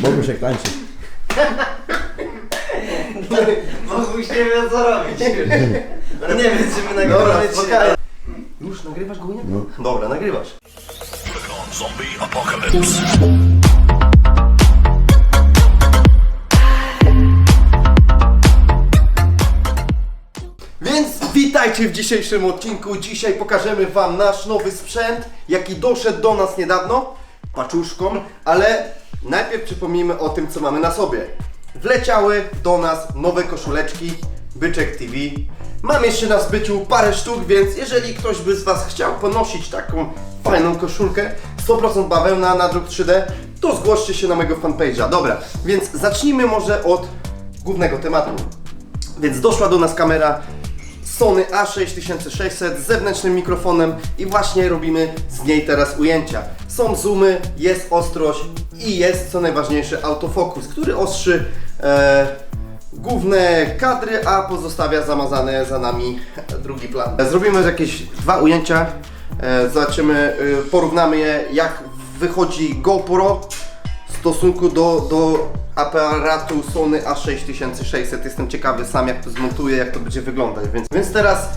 Bogusiek tańczy. Boguś nie wie co robić. No nie wiem, czy my nagrywamy, czy. Już nagrywasz go No. Dobra, nagrywasz. Więc witajcie w dzisiejszym odcinku. Dzisiaj pokażemy Wam nasz nowy sprzęt, jaki doszedł do nas niedawno, paczuszką, ale najpierw przypomnijmy o tym, co mamy na sobie. Wleciały do nas nowe koszuleczki Byczek TV. Mam jeszcze na zbyciu parę sztuk, więc jeżeli ktoś by z Was chciał ponosić taką fajną koszulkę, 100% bawełna na druk 3D, to zgłoście się na mojego fanpage'a. Dobra, więc zacznijmy może od głównego tematu. Więc doszła do nas kamera Sony A6600 z zewnętrznym mikrofonem i właśnie robimy z niej teraz ujęcia. Są zoomy, jest ostrość i jest co najważniejsze autofokus, który ostrzy e, główne kadry, a pozostawia zamazane za nami drugi plan. Zrobimy jakieś dwa ujęcia, e, zobaczymy, e, porównamy je jak wychodzi GoPro w stosunku do, do aparatu Sony A6600. Jestem ciekawy sam jak to zmontuję, jak to będzie wyglądać. Więc, więc teraz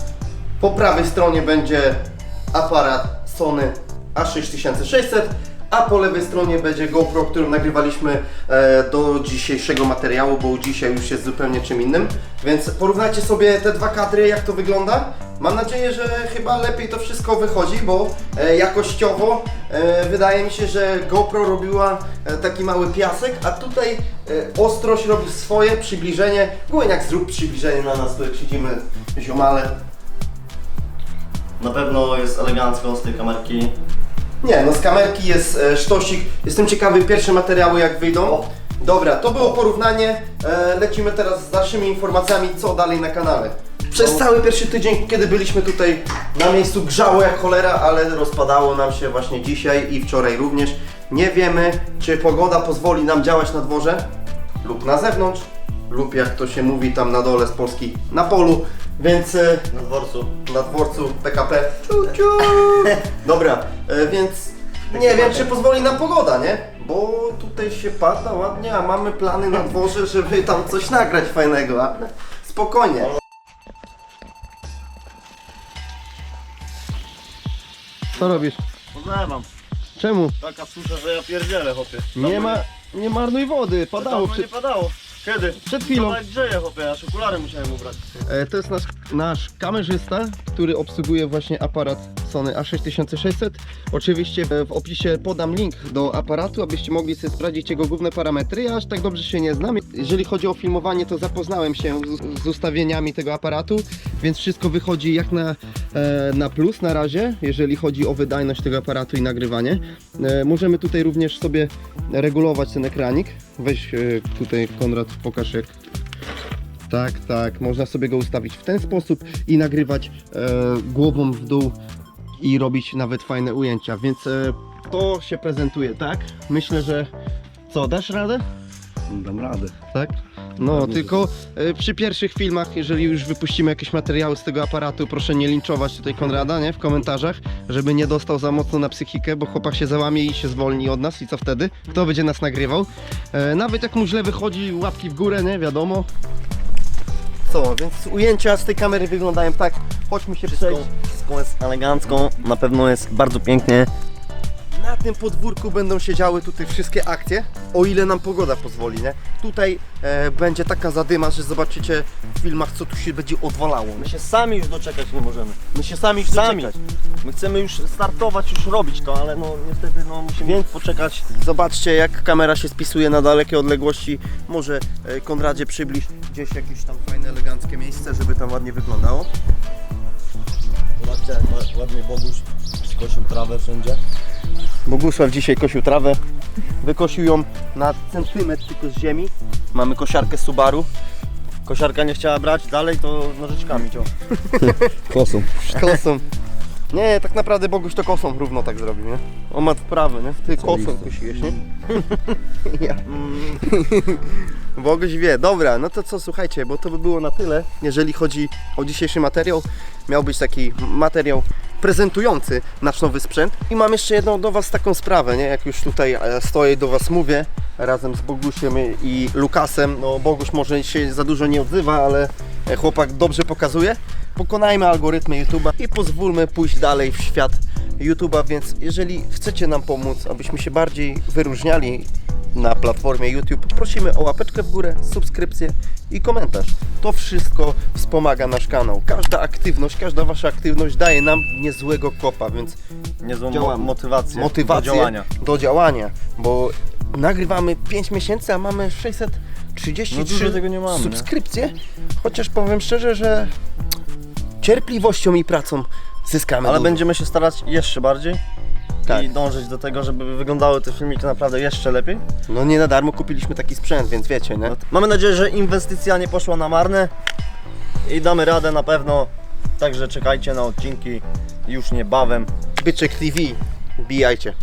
po prawej stronie będzie aparat Sony A6600, a po lewej stronie będzie GoPro, którym nagrywaliśmy e, do dzisiejszego materiału, bo dzisiaj już jest zupełnie czym innym. Więc porównajcie sobie te dwa kadry, jak to wygląda. Mam nadzieję, że chyba lepiej to wszystko wychodzi, bo e, jakościowo e, wydaje mi się, że GoPro robiła taki mały piasek, a tutaj ostrość robi swoje przybliżenie. Głębiak zrób przybliżenie na nas, tu jak siedzimy ziomale. Na pewno jest elegancko z tej kamerki. Nie, no z kamerki jest e, sztosik. Jestem ciekawy pierwsze materiały jak wyjdą. Dobra, to było porównanie. E, lecimy teraz z dalszymi informacjami, co dalej na kanale. Przez cały pierwszy tydzień, kiedy byliśmy tutaj na miejscu, grzało jak cholera, ale rozpadało nam się właśnie dzisiaj i wczoraj również. Nie wiemy, czy pogoda pozwoli nam działać na dworze lub na zewnątrz, lub jak to się mówi tam na dole z Polski, na polu, więc e, Na dworcu. na dworcu PKP. Ciu, ciu. Dobra, e, więc nie wiem, czy pozwoli nam pogoda, nie? Bo tutaj się pada ładnie, a mamy plany na dworze, żeby tam coś nagrać fajnego, ale spokojnie. Co robisz? Pozdrawiam. Czemu? Taka susza, że ja pierdzielę, chłopie. Nie ma, nie marnuj wody, padało przy... nie padało. Kiedy? Przed chwilą. To tak grzeje, chłopie, aż okulary musiałem ubrać. E, To jest nasz, nasz kamerzysta, który obsługuje właśnie aparat Sony A6600. Oczywiście e, w opisie podam link do aparatu, abyście mogli sobie sprawdzić jego główne parametry. Ja aż tak dobrze się nie znam. Jeżeli chodzi o filmowanie, to zapoznałem się z, z ustawieniami tego aparatu, więc wszystko wychodzi jak na, e, na plus na razie, jeżeli chodzi o wydajność tego aparatu i nagrywanie. E, Możemy tutaj również sobie regulować ten ekranik. Weź e, tutaj Konrad, pokaż jak tak, tak. Można sobie go ustawić w ten sposób i nagrywać e, głową w dół i robić nawet fajne ujęcia, więc e, to się prezentuje tak. Myślę, że co, dasz radę? Dam radę. Tak? No, tylko e, przy pierwszych filmach, jeżeli już wypuścimy jakieś materiały z tego aparatu, proszę nie linczować tutaj Konrada, nie? W komentarzach, żeby nie dostał za mocno na psychikę, bo chłopak się załamie i się zwolni od nas i co wtedy? Kto będzie nas nagrywał? E, nawet jak mu źle wychodzi, łapki w górę, nie? Wiadomo. Co, więc ujęcia z tej kamery wyglądają tak. Chodźmy się Wszystko, wszystko jest elegancko, na pewno jest bardzo pięknie. Na tym podwórku będą się działy tutaj wszystkie akcje, o ile nam pogoda pozwoli, nie? Tutaj e, będzie taka zadyma, że zobaczycie w filmach, co tu się będzie odwalało. My się sami już doczekać nie możemy. My się sami już Sami. doczekać. My chcemy już startować, już robić to, ale no niestety no musimy Więc- poczekać. Zobaczcie, jak kamera się spisuje na dalekie odległości. Może e, Konradzie przybliż gdzieś jakieś tam fajne, eleganckie miejsce, żeby tam ładnie wyglądało. Ładnie Boguś skosił trawę wszędzie. Bogusław dzisiaj kosił trawę. Wykosił ją na centymetr tylko z ziemi. Mamy kosiarkę Subaru. Kosiarka nie chciała brać, dalej to nożyczkami ciął. Kosą. Kosą. Nie, tak naprawdę Boguś to kosą równo tak zrobił, nie? On ma wprawę, nie? Ty kosą kosiłeś, nie? ja. Boguś wie. Dobra, no to co, słuchajcie, bo to by było na tyle, jeżeli chodzi o dzisiejszy materiał. Miał być taki materiał prezentujący nasz nowy sprzęt. I mam jeszcze jedną do Was taką sprawę, nie? Jak już tutaj e, stoję i do Was mówię, razem z Bogusiem i Lukasem. No Boguś może się za dużo nie odzywa, ale chłopak dobrze pokazuje. Pokonajmy algorytmy YouTube'a i pozwólmy pójść dalej w świat YouTube'a, więc jeżeli chcecie nam pomóc, abyśmy się bardziej wyróżniali na platformie YouTube, prosimy o łapeczkę w górę, subskrypcję i komentarz. To wszystko wspomaga nasz kanał. Każda aktywność, każda wasza aktywność daje nam niezłego kopa, więc Niezłą mo- Działamy. motywację, motywację do działania. do działania, bo nagrywamy 5 miesięcy, a mamy 633 No dużo tego nie mamy, nie? subskrypcje. Chociaż powiem szczerze, że cierpliwością i pracą zyskamy. Ale dużo. będziemy się starać jeszcze bardziej Tak. i dążyć do tego, żeby wyglądały te filmiki naprawdę jeszcze lepiej. No nie na darmo kupiliśmy taki sprzęt, więc wiecie, nie? No, Mamy nadzieję, że inwestycja nie poszła na marne i damy radę na pewno. Także czekajcie na odcinki już niebawem. Byczek TV, bijajcie.